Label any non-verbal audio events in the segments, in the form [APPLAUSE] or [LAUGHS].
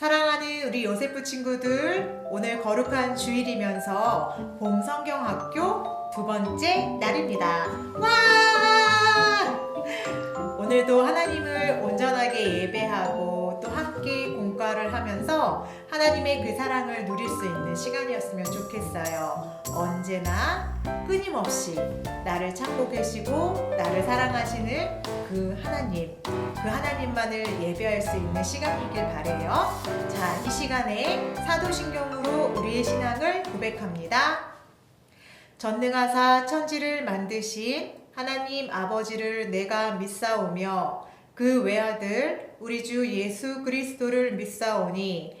사랑하는 우리 요세프 친구들, 오늘 거룩한 주일이면서 봄 성경학교 두 번째 날입니다. 와! 오늘도 하나님을 온전하게 예배하고 또 함께 공과를 하면서 하나님의 그 사랑을 누릴 수 있는 시간이었으면 좋겠어요. 언제나 끊임없이 나를 찾고 계시고 나를 사랑하시는 그 하나님, 그 하나님만을 예배할 수 있는 시간이길 바래요. 자, 이 시간에 사도신경으로 우리의 신앙을 고백합니다. 전능하사 천지를 만드신 하나님 아버지를 내가 믿사오며 그 외아들 우리 주 예수 그리스도를 믿사오니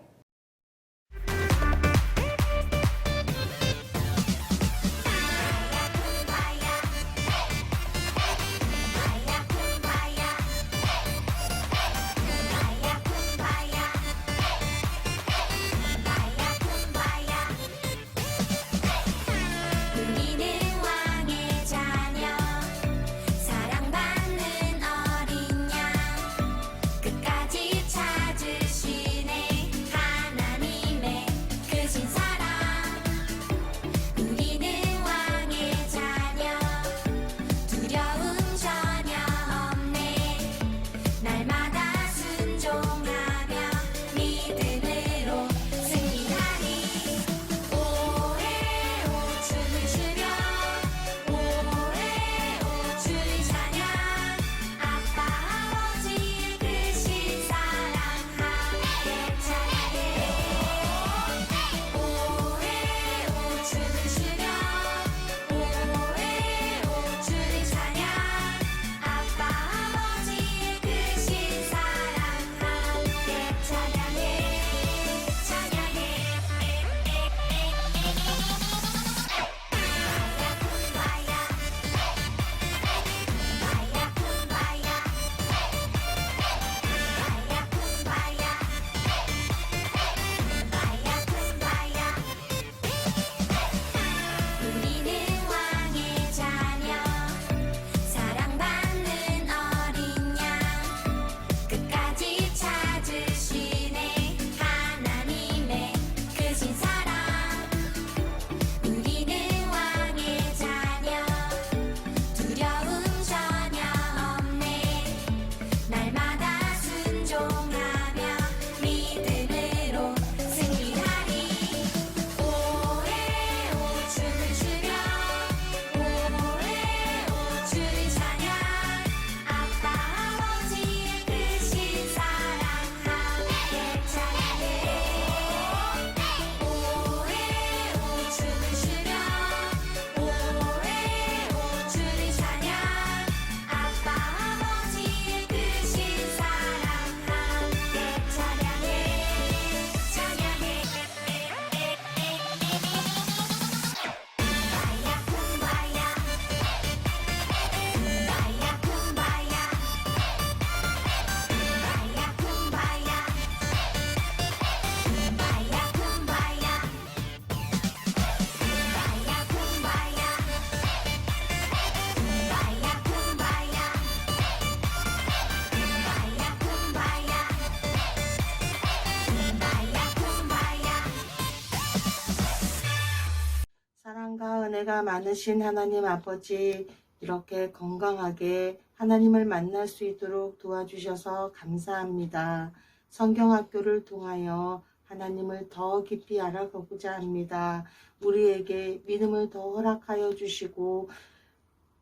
은혜가 많으신 하나님 아버지, 이렇게 건강하게 하나님을 만날 수 있도록 도와주셔서 감사합니다. 성경학교를 통하여 하나님을 더 깊이 알아가고자 합니다. 우리에게 믿음을 더 허락하여 주시고,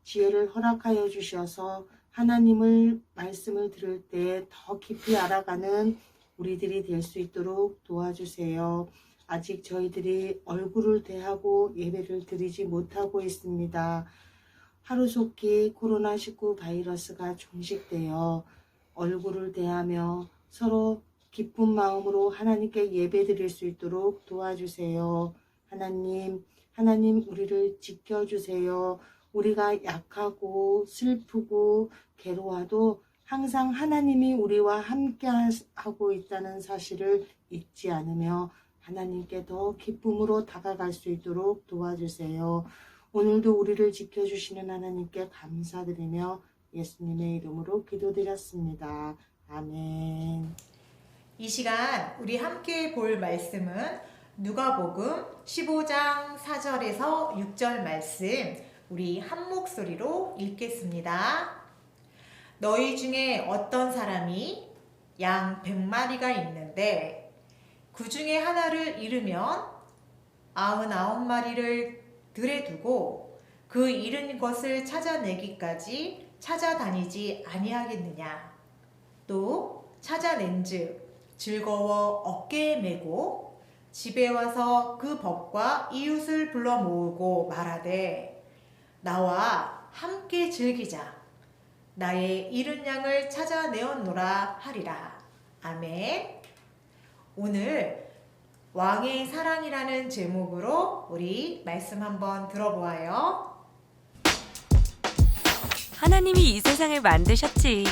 지혜를 허락하여 주셔서 하나님을 말씀을 들을 때 더 깊이 알아가는 우리들이 될 수 있도록 도와주세요. 아직 저희들이 얼굴을 대하고 예배를 드리지 못하고 있습니다. 하루속히 코로나19 바이러스가 종식되어 얼굴을 대하며 서로 기쁜 마음으로 하나님께 예배 드릴 수 있도록 도와주세요. 하나님, 하나님 우리를 지켜주세요. 우리가 약하고 슬프고 괴로워도 항상 하나님이 우리와 함께 하고 있다는 사실을 잊지 않으며 하나님께 더 기쁨으로 다가갈 수 있도록 도와주세요. 오늘도 우리를 지켜주시는 하나님께 감사드리며 예수님의 이름으로 기도드렸습니다. 아멘. 이 시간 우리 함께 볼 말씀은 누가복음 15장 4절에서 6절 말씀 우리 한 목소리로 읽겠습니다. 너희 중에 어떤 사람이 양 100마리가 있는데 그 중에 하나를 잃으면 99마리를 들에 두고 그 잃은 것을 찾아내기까지 찾아다니지 아니하겠느냐? 또 찾아낸즉 즐거워 어깨에 메고 집에 와서 그 법과 이웃을 불러 모으고 말하되 나와 함께 즐기자. 나의 잃은 양을 찾아내었노라 하리라. 아멘 오늘 왕의 사랑이라는 제목으로 우리 말씀 한번 들어보아요. 하나님이 이 세상을 만드셨지.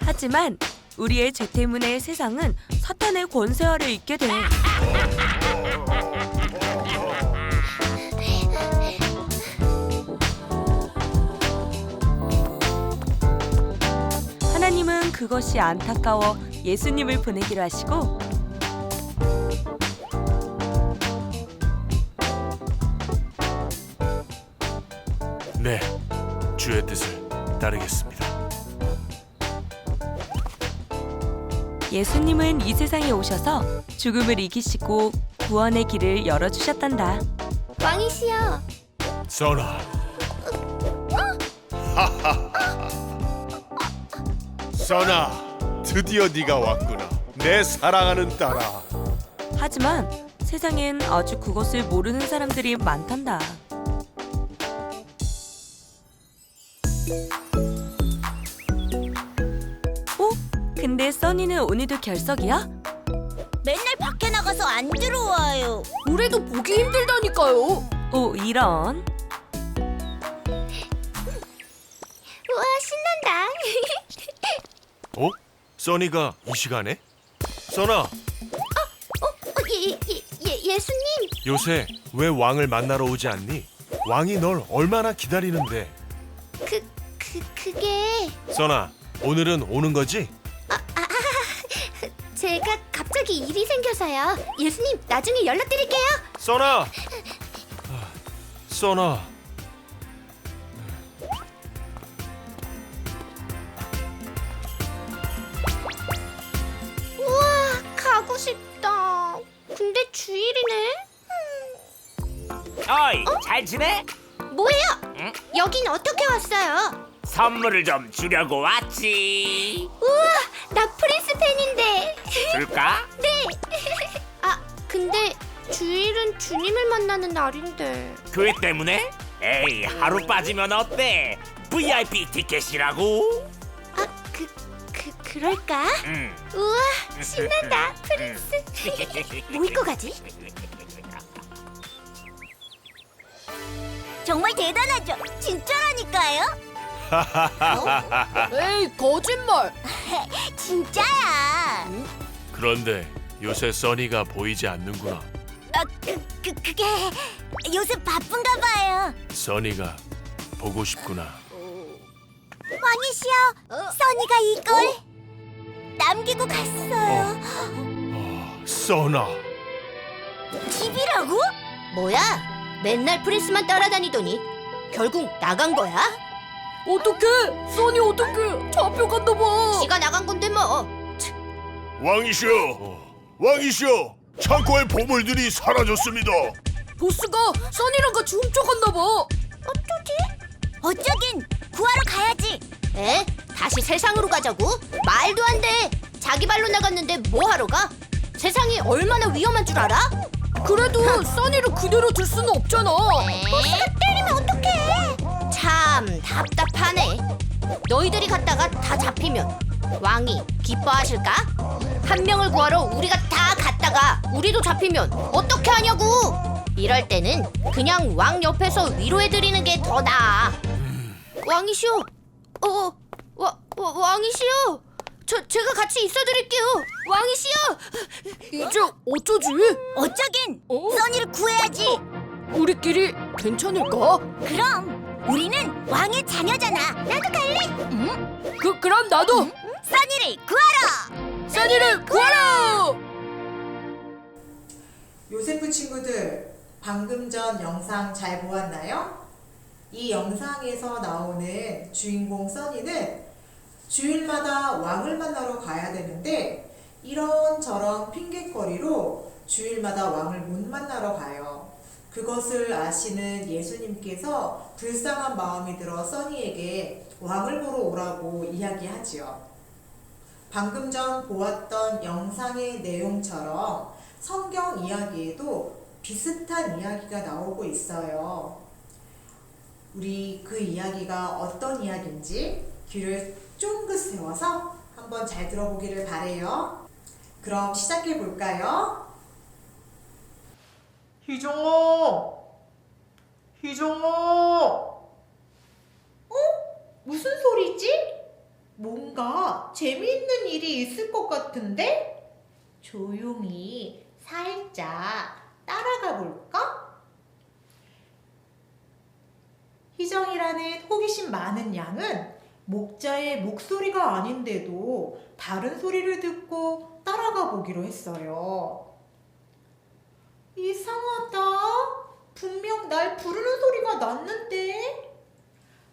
하지만 우리의 죄 때문에 세상은 사탄의 권세 아래 있게 돼. 하나님은 그것이 안타까워 예수님을 보내기로 하시고 네, 주의 뜻을 따르겠습니다. 예수님은 이 세상에 오셔서 죽음을 이기시고 구원의 길을 열어주셨단다. 왕이시여 선아. 선아, 드디어 네가 왔구나. 내 사랑하는 딸아. 하지만 세상엔 아주 그것을 모르는 사람들이 많단다. 어? 근데 써니는 오늘도 결석이야? 맨날 밖에 나가서 안 들어와요 올해도 보기 힘들다니까요. 오 이런 우와 신난다 [LAUGHS] 어? 써니가 이 시간에? 선아, 어, 예, 예, 예, 예수님 요새 왜 왕을 만나러 오지 않니? 왕이 널 얼마나 기다리는데. 그, 그, 그게 선아, 오늘은 오는 거지? 제가 갑자기 일이 생겨서요 예수님 나중에 연락드릴게요 써나! 아, 써나. 우와 가고 싶다 근데 주일이네 어이, 잘 지내? 뭐예요? 응? 여긴 어떻게 왔어요? 선물을 좀 주려고 왔지. 우와 나 프린스 팬인데 줄까? [LAUGHS] 네. 아, 근데 주일은 주님을 만나는 날인데. 교회 때문에? 에이, 하루 빠지면 어때? VIP 티켓이라고? 아, 그, 그, 그럴까? 응. 우와, [LAUGHS] 신난다, 프린스. 뭐 입고 가지? 정말 대단하죠? 진짜라니까요? 에이 거짓말. [LAUGHS] 진짜야. 그런데 요새 써니가 보이지 않는구나. 아, 그, 그, 그게 요새 바쁜가 봐요. 써니가 보고 싶구나. 왕이시여, 써니가 이걸 남기고 갔어요. 어, 써나. 집이라고? 뭐야? 맨날 프린스만 따라다니더니 결국 나간 거야? 어떡해? 써니 어떡해? 잡혀간다 봐. 지가 나간 건데 뭐. 왕이시여, 왕이시여, 창고의 보물들이 사라졌습니다. 보스가 써니랑 같이 훔쳐갔나 봐. 어쩌지? 어쩌긴 구하러 가야지. 에? 다시 세상으로 가자고? 말도 안 돼. 자기 발로 나갔는데 뭐 하러 가? 세상이 얼마나 위험한 줄 알아? 그래도 써니를 그대로 둘 수는 없잖아. 보스가 때리면 어떡해? 참 답답하네. 너희들이 갔다가 다 잡히면 왕이 기뻐하실까? 한 명을 구하러 우리가 다 갔다가 우리도 잡히면 어떻게 하냐고. 이럴 때는 그냥 왕 옆에서 위로해드리는 게 더 나아. 왕이시오. 어, 와, 와, 왕이시오. 저 제가 같이 있어드릴게요. 왕이시오. 이제 어쩌지? 어쩌긴 어? 써니를 구해야지. 우리끼리 괜찮을까? 그럼 우리는 왕의 자녀잖아. 나도 갈래. 응? 그 그럼 나도 써니를 구하러. 써니를 구하라. 요세프 친구들, 방금 전 영상 잘 보았나요? 이 영상에서 나오는 주인공 써니는 주일마다 왕을 만나러 가야 되는데 이런저런 핑계거리로 주일마다 왕을 못 만나러 가요. 그것을 아시는 예수님께서 불쌍한 마음이 들어 써니에게 왕을 보러 오라고 이야기하지요. 방금 전 보았던 영상의 내용처럼 성경 이야기에도 비슷한 이야기가 나오고 있어요. 우리 그 이야기가 어떤 이야기인지 귀를 쫑긋 세워서 한번 잘 들어보기를 바래요. 그럼 시작해 볼까요? 희정아! 희정아! 어? 무슨 소리지? 뭔가 재미있는 일이 있을 것 같은데? 조용히 살짝 따라가 볼까? 희정이라는 호기심 많은 양은 목자의 목소리가 아닌데도 다른 소리를 듣고 따라가 보기로 했어요. 이상하다. 분명 날 부르는 소리가 났는데.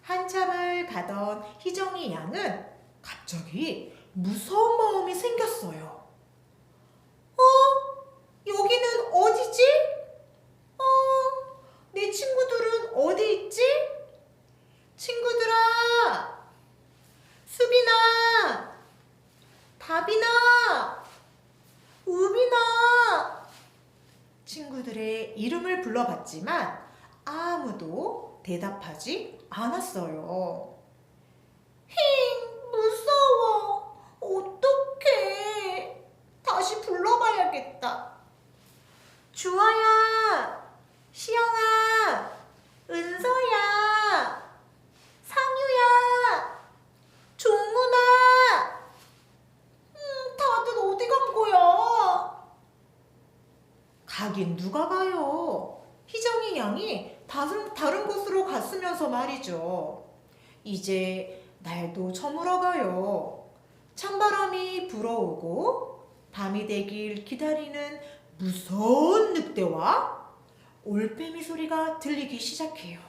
한참을 가던 희정이 양은 갑자기 무서운 마음이 생겼어요. 어? 여기는 어디지? 어? 내 친구들은 어디 있지? 친구들아! 수빈아! 다빈아! 우빈아! 친구들의 이름을 불러봤지만 아무도 대답하지 않았어요. 힝, 무서워. 어떡해. 다시 불러봐야겠다. 주아야, 시영아, 은서야, 상유야, 종문아. 음, 다들 어디 간 거야? 가긴 누가 가요? 희정이 양이 다른, 다른 곳으로 갔으면서 말이죠. 이제 날도 저물어가요. 찬바람이 불어오고 밤이 되길 기다리는 무서운 늑대와 올빼미 소리가 들리기 시작해요.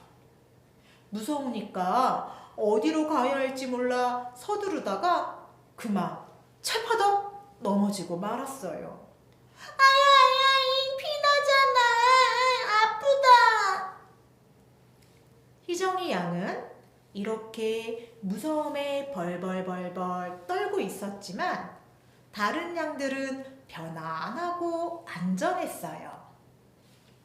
무서우니까 어디로 가야 할지 몰라 서두르다가 그만 철파덕 넘어지고 말았어요. 아야야잉 피나잖아 아프다. 희정이 양은 이렇게 무서움에 벌벌벌벌 떨고 있었지만 다른 양들은 편안하고 안전했어요.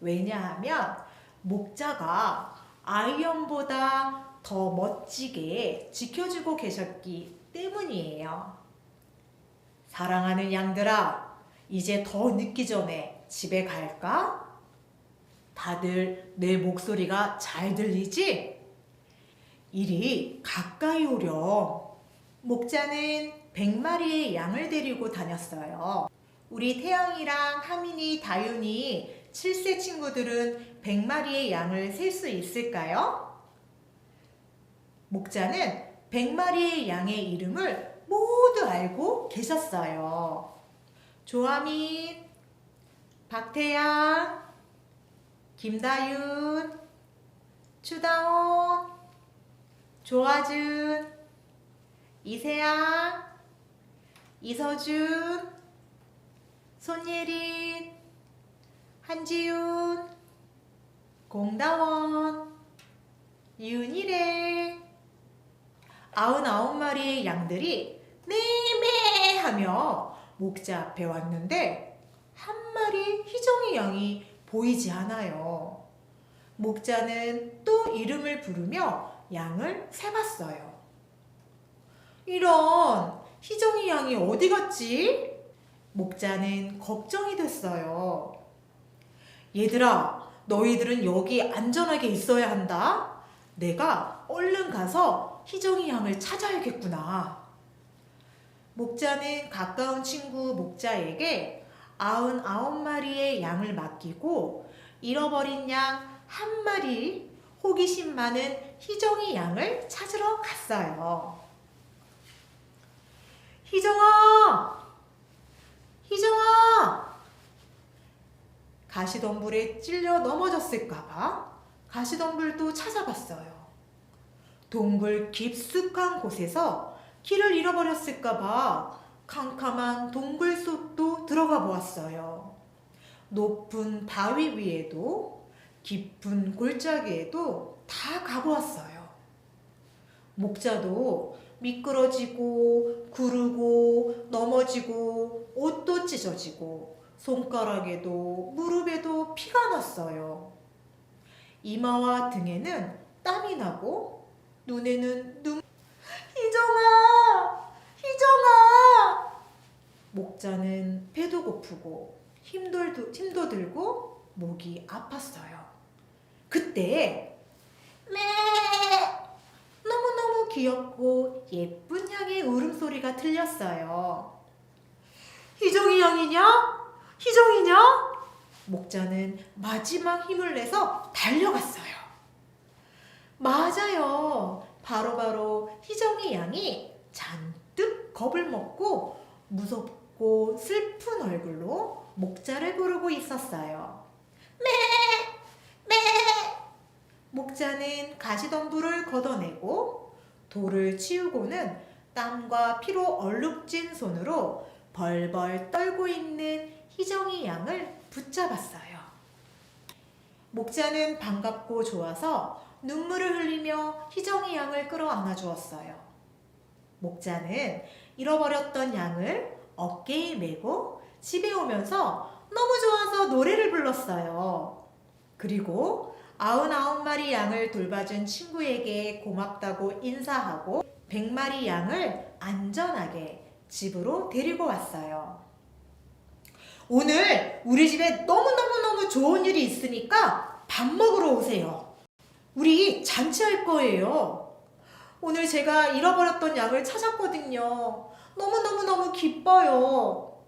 왜냐하면 목자가 아이언보다 더 멋지게 지켜주고 계셨기 때문이에요. 사랑하는 양들아, 이제 더 늦기 전에 집에 갈까? 다들 내 목소리가 잘 들리지? 이리 가까이 오렴. 목자는 백마리의 양을 데리고 다녔어요. 우리 태영이랑 하민이, 다윤이 7세 친구들은 100마리의 양을 셀 수 있을까요? 목자는 100마리의 양의 이름을 모두 알고 계셨어요. 조아민, 박태양, 김다윤, 추다온, 조아준, 이세양, 이서준, 손예린, 한지윤, 공다원, 윤희래. 아흔아홉 마리의 양들이 매매 하며 목자 앞에 왔는데 한 마리 희정이 양이 보이지 않아요. 목자는 또 이름을 부르며 양을 세봤어요. 이런 희정이 양이 어디 갔지? 목자는 걱정이 됐어요. 얘들아, 너희들은 여기 안전하게 있어야 한다. 내가 얼른 가서 희정이 양을 찾아야겠구나. 목자는 가까운 친구 목자에게 아흔 아홉 마리의 양을 맡기고 잃어버린 양 한 마리 호기심 많은 희정이 양을 찾으러 갔어요. 희정아! 희정아! 가시덤불에 찔려 넘어졌을까봐 가시덤불도 찾아봤어요. 동굴 깊숙한 곳에서 길을 잃어버렸을까봐 캄캄한 동굴 속도 들어가 보았어요. 높은 바위 위에도 깊은 골짜기에도 다 가보았어요. 목자도 미끄러지고 구르고 넘어지고 옷도 찢어지고 손가락에도 무릎에도 피가 났어요. 이마와 등에는 땀이 나고 눈에는 눈 희정아 희정아 목자는 배도 고프고 힘도, 힘도 들고 목이 아팠어요. 그때 매 너무너무 귀엽고 예쁜 양의 울음소리가 들렸어요. 희정이 양이냐? 희정이냐? 목자는 마지막 힘을 내서 달려갔어요. 맞아요. 바로바로 희정이 양이 잔뜩 겁을 먹고 무섭고 슬픈 얼굴로 목자를 부르고 있었어요. 매! 매! 목자는 가시덤불을 걷어내고 돌을 치우고는 땀과 피로 얼룩진 손으로 벌벌 떨고 있는 희정이 양을 붙잡았어요. 목자는 반갑고 좋아서 눈물을 흘리며 희정이 양을 끌어안아 주었어요. 목자는 잃어버렸던 양을 어깨에 메고 집에 오면서 너무 좋아서 노래를 불렀어요. 그리고 아흔아홉 마리 양을 돌봐준 친구에게 고맙다고 인사하고 백 마리 양을 안전하게 집으로 데리고 왔어요. 오늘 우리 집에 너무너무너무 좋은 일이 있으니까 밥 먹으러 오세요. 우리 잔치할 거예요. 오늘 제가 잃어버렸던 양을 찾았거든요. 너무너무너무 기뻐요.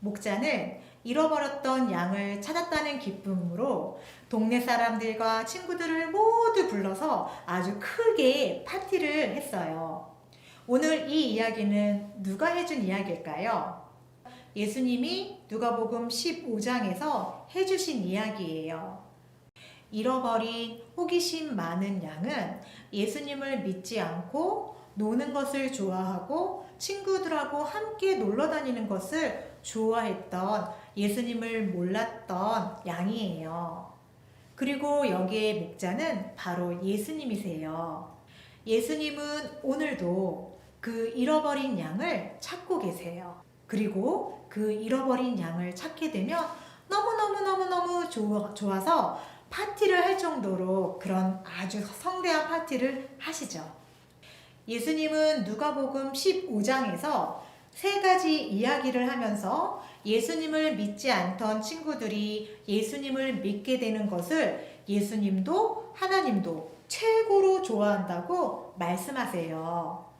목자는 잃어버렸던 양을 찾았다는 기쁨으로 동네 사람들과 친구들을 모두 불러서 아주 크게 파티를 했어요. 오늘 이 이야기는 누가 해준 이야기일까요? 예수님이 누가복음 15장에서 해주신 이야기예요. 잃어버린 호기심 많은 양은 예수님을 믿지 않고 노는 것을 좋아하고 친구들하고 함께 놀러 다니는 것을 좋아했던 예수님을 몰랐던 양이에요. 그리고 여기에 목자는 바로 예수님이세요. 예수님은 오늘도 그 잃어버린 양을 찾고 계세요. 그리고 그 잃어버린 양을 찾게 되면 너무너무너무너무 좋아서 파티를 할 정도로 그런 아주 성대한 파티를 하시죠. 예수님은 누가복음 15장에서 세 가지 이야기를 하면서 예수님을 믿지 않던 친구들이 예수님을 믿게 되는 것을 예수님도 하나님도 최고로 좋아한다고 말씀하세요.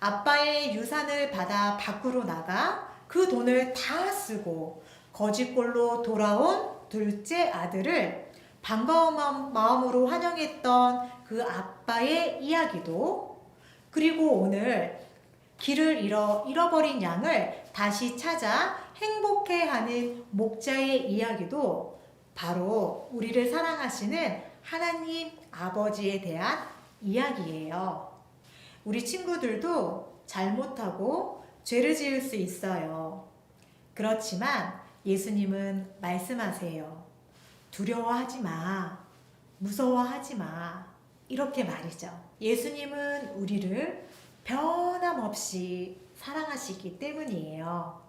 아빠의 유산을 받아 밖으로 나가 그 돈을 다 쓰고 거짓골로 돌아온 둘째 아들을 반가운 마음으로 환영했던 그 아빠의 이야기도 그리고 오늘 길을 잃어 잃어버린 양을 다시 찾아 행복해하는 목자의 이야기도 바로 우리를 사랑하시는 하나님 아버지에 대한 이야기예요. 우리 친구들도 잘못하고 죄를 지을 수 있어요. 그렇지만 예수님은 말씀하세요. 두려워하지 마. 무서워하지 마. 이렇게 말이죠. 예수님은 우리를 변함없이 사랑하시기 때문이에요.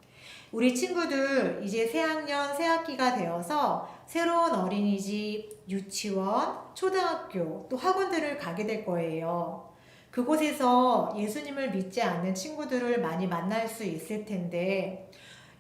우리 친구들 이제 새학년 새학기가 되어서 새로운 어린이집, 유치원, 초등학교, 또 학원들을 가게 될 거예요. 그곳에서 예수님을 믿지 않는 친구들을 많이 만날 수 있을 텐데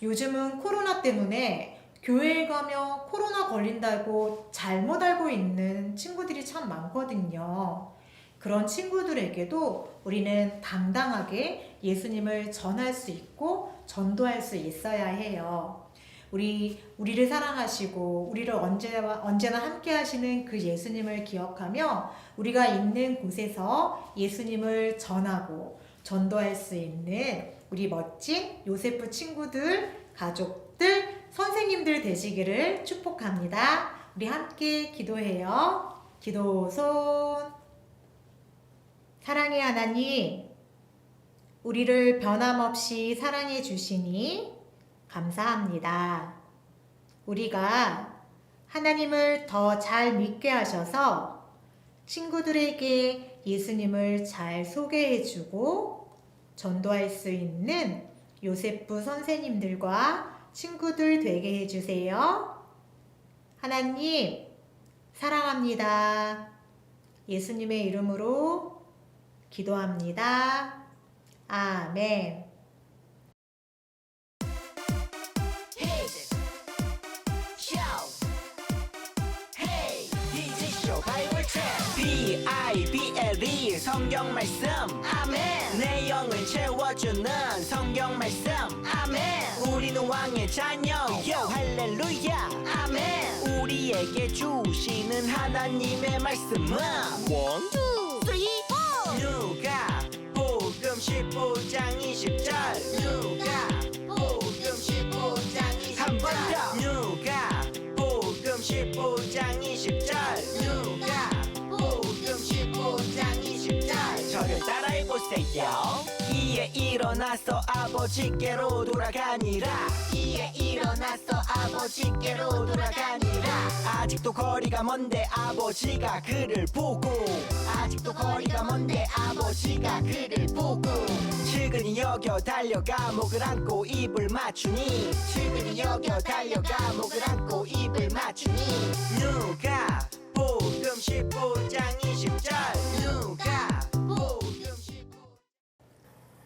요즘은 코로나 때문에 교회에 가면 코로나 걸린다고 잘못 알고 있는 친구들이 참 많거든요. 그런 친구들에게도 우리는 당당하게 예수님을 전할 수 있고 전도할 수 있어야 해요. 우리 우리를 사랑하시고 우리를 언제나 언제나 함께 하시는 그 예수님을 기억하며 우리가 있는 곳에서 예수님을 전하고 전도할 수 있는 우리 멋진 요세프 친구들, 가족들, 선생님들 되시기를 축복합니다. 우리 함께 기도해요. 기도 손. 사랑의 하나님, 우리를 변함없이 사랑해 주시니 감사합니다. 우리가 하나님을 더 잘 믿게 하셔서 친구들에게 예수님을 잘 소개해 주고 전도할 수 있는 요세프 선생님들과 친구들 되게 해 주세요. 하나님, 사랑합니다. 예수님의 이름으로 기도합니다. 아멘. 성경 말씀. 아멘. 내용을 채워주는 성경 말씀. 아멘. 우리는 왕의 자녀. 요 할렐루야. 아멘. 우리에게 주시는 하나님의 말씀은 원투 쓰리 포. 누가 복음 15장 20절 따라해보세요. 이에 일어나서 아버지께로 돌아가니라. 이에 일어나서 아버지께로 돌아가니라. 아직도 거리가 먼데 아버지가 그를 보고. 아직도 거리가 먼데 아버지가 그를 보고. 측은히 여겨 달려가 목을 안고 입을 맞추니. 측은히 여겨 달려가 목을 안고 입을 맞추니. 누가 복음 15장 20절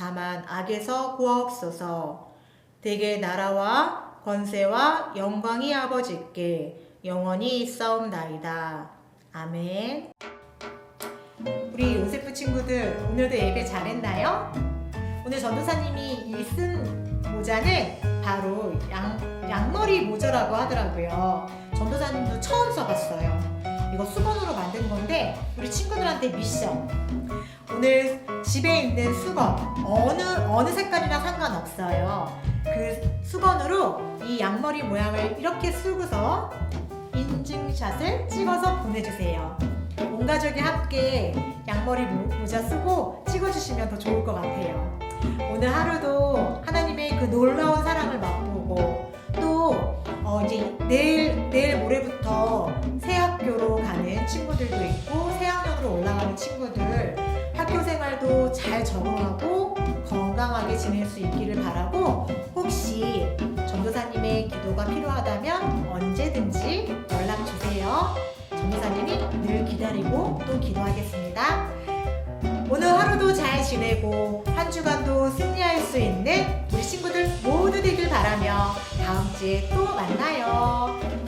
다만 악에서 구하옵소서. 대개 나라와 권세와 영광이 아버지께 영원히 있사옵나이다. 아멘. 우리 요세프 친구들 오늘도 예배 잘했나요? 오늘 전도사님이 이 쓴 모자는 바로 양, 양머리 모자라고 하더라고요. 전도사님도 처음 써봤어요. 이거 수건으로 만든 건데 우리 친구들한테 미션. 오늘 집에 있는 수건 어느 어느 색깔이나 상관없어요. 그 수건으로 이 양머리 모양을 이렇게 쓰고서 인증샷을 찍어서 보내주세요. 온 가족이 함께 양머리 모- 모자 쓰고 찍어주시면 더 좋을 것 같아요. 오늘 하루도 하나님의 그 놀라운 사랑을 맛보고 또 어, 이제 내일 내일 모레부터 새 학교로 가는 친구들도 있고 새 학년으로 올라가는 친구들 학교 생활도 잘 적응하고 건강하게 지낼 수 있기를 바라고 혹시 전도사님의 기도가 필요하다면 언제든지 연락 주세요. 전도사님이 늘 기다리고 또 기도하겠습니다. 오늘 하루도 잘 지내고 한 주간도 승리할 수 있는 우리 친구들 모두 되길 바라며 다음 주에 또 만나요.